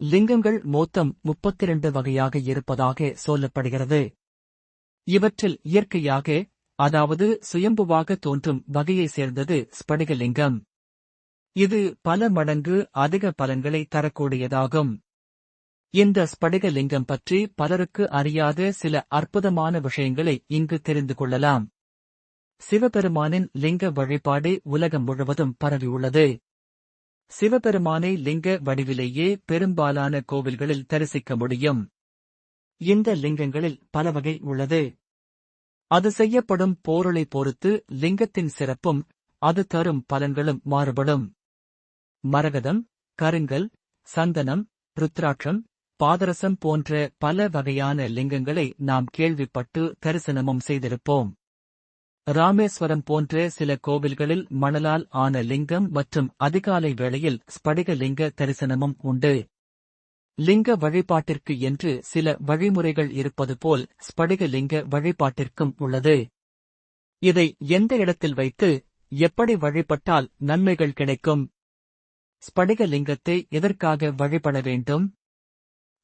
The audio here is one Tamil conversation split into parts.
லிங்கங்கள் மொத்தம் முப்பத்திரண்டு வகையாக இருப்பதாக சொல்லப்படுகிறது. இவற்றில் இயற்கையாக அதாவது சுயம்புவாக தோன்றும் வகையை சேர்ந்தது ஸ்படிகலிங்கம். இது பல மடங்கு அதிக பலன்களை தரக்கூடியதாகும். இந்த ஸ்படிகலிங்கம் பற்றி பலருக்கு அறியாத சில அற்புதமான விஷயங்களை இங்கு தெரிந்து கொள்ளலாம். சிவபெருமானின் லிங்க வழிபாடு உலகம் முழுவதும் பரவியுள்ளது. சிவபெருமானை லிங்க வடிவிலேயே பெரும்பாலான கோவில்களில் தரிசிக்க முடியும். இந்த லிங்கங்களில் பல வகை உள்ளது. அது செய்யப்படும் போருளை பொறுத்து லிங்கத்தின் சிறப்பும் அது தரும் பலன்களும் மாறுபடும். மரகதம் கருங்கல் சந்தனம் ருத்ராட்சம் பாதரசம் போன்ற பல வகையான லிங்கங்களை நாம் கேள்விப்பட்டு தரிசனமும் செய்திருப்போம். ராமேஸ்வரம் போன்ற சில கோவில்களில் மணலால் ஆன லிங்கம் மற்றும் அதிகாலை வேளையில் ஸ்படிக லிங்க தரிசனமும் உண்டு. லிங்க வழிபாட்டிற்கு என்று சில வழிமுறைகள் இருப்பது போல் ஸ்படிக லிங்க வழிபாட்டிற்கும் உள்ளது. இதை எந்த இடத்தில் வைத்து எப்படி வழிபட்டால் நன்மைகள் கிடைக்கும்? ஸ்படிக லிங்கத்தை எதற்காக வழிபட வேண்டும்?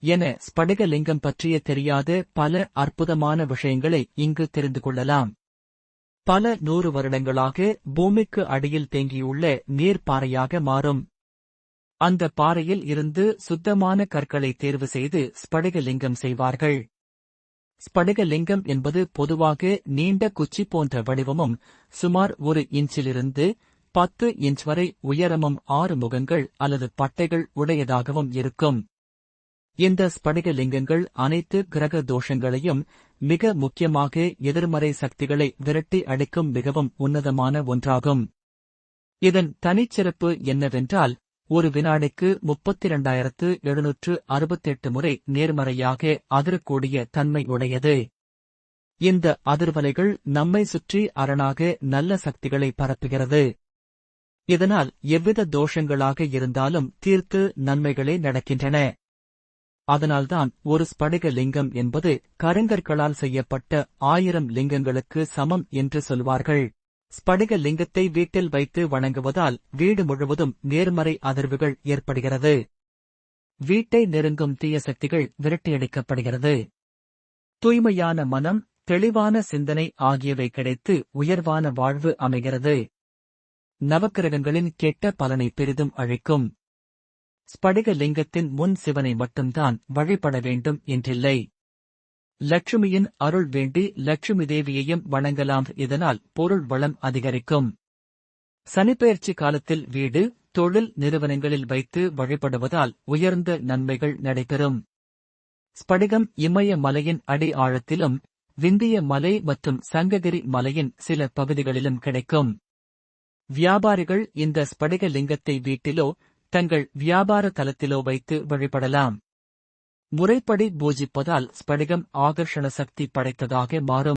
என ஸ்படிக லிங்கம் பற்றிய தெரியாத பல அற்புதமான விஷயங்களை இங்கு தெரிந்து கொள்ளலாம். பல நூறு வருடங்களாக பூமிக்கு அடியில் தேங்கியுள்ள நீர்ப்பாறையாக மாறும். அந்த பாறையில் இருந்து சுத்தமான கற்களை தேர்வு செய்து ஸ்படிகலிங்கம் செய்வார்கள். ஸ்படிகலிங்கம் என்பது பொதுவாக நீண்ட குச்சி போன்ற வடிவமும் சுமார் ஒரு இன்ச்சிலிருந்து பத்து இன்ச் வரை உயரமும் ஆறு முகங்கள் அல்லது பட்டைகள் உடையதாகவும் இருக்கும். இந்த ஸ்படிகலிங்கங்கள் அனைத்து கிரக தோஷங்களையும் மிக முக்கியமாக எதிர்மறை சக்திகளை விரட்டி அடிக்கும் மிகவும் உன்னதமான ஒன்றாகும். இதன் தனிச்சிறப்பு என்னவென்றால் ஒரு வினாடிக்கு முப்பத்தி இரண்டாயிரத்து எழுநூற்று அறுபத்தெட்டு முறை நேர்மறையாக அதிரக்கூடிய தன்மை உடையது. இந்த அதிர்வலைகள் நம்மை சுற்றி அரணாக நல்ல சக்திகளை பரப்புகிறது. இதனால் எவ்வித தோஷங்களாக இருந்தாலும் தீர்த்து நன்மைகளே நடக்கின்றன. அதனால்தான் ஒரு ஸ்படிக லிங்கம் என்பது கருங்கற்களால் செய்யப்பட்ட ஆயிரம் லிங்கங்களுக்கு சமம் என்று சொல்வார்கள். ஸ்படிக லிங்கத்தை வீட்டில் வைத்து வணங்குவதால் வீடு முழுவதும் நேர்மறை அதிர்வுகள் ஏற்படுகிறது. வீட்டை நெருங்கும் தீய சக்திகள் விரட்டியடிக்கப்படுகிறது. தூய்மையான மனம் தெளிவான சிந்தனை ஆகியவை கிடைத்து உயர்வான வாழ்வு அமைகிறது. நவக்கிரகங்களின் கெட்ட பலனை பெரிதும் அழிக்கும். ஸ்படிகலிங்கத்தின் முன் சிவனை மட்டும்தான் வழிபட வேண்டும் என்றில்லை. லட்சுமியின் அருள் வேண்டி லட்சுமி தேவியையும் வணங்கலாம். இதனால் பொருள் வளம் அதிகரிக்கும். சனிப்பெயர்ச்சி காலத்தில் வீடு தொழில் நிறுவனங்களில் வைத்து வழிபடுவதால் உயர்ந்த நன்மைகள் நடைபெறும். ஸ்படிகம் இமய மலையின் அடி ஆழத்திலும் விந்திய மலை மற்றும் சங்ககிரி மலையின் சில பகுதிகளிலும் கிடைக்கும். வியாபாரிகள் இந்த ஸ்படிக லிங்கத்தை வீட்டிலோ தங்கள் வியாபார தலத்திலோ வைத்து வழிபடலாம். முறைப்படி பூஜிப்பதால் ஸ்படிகம் ஆகர்ஷண சக்தி படைத்ததாக மாறும்.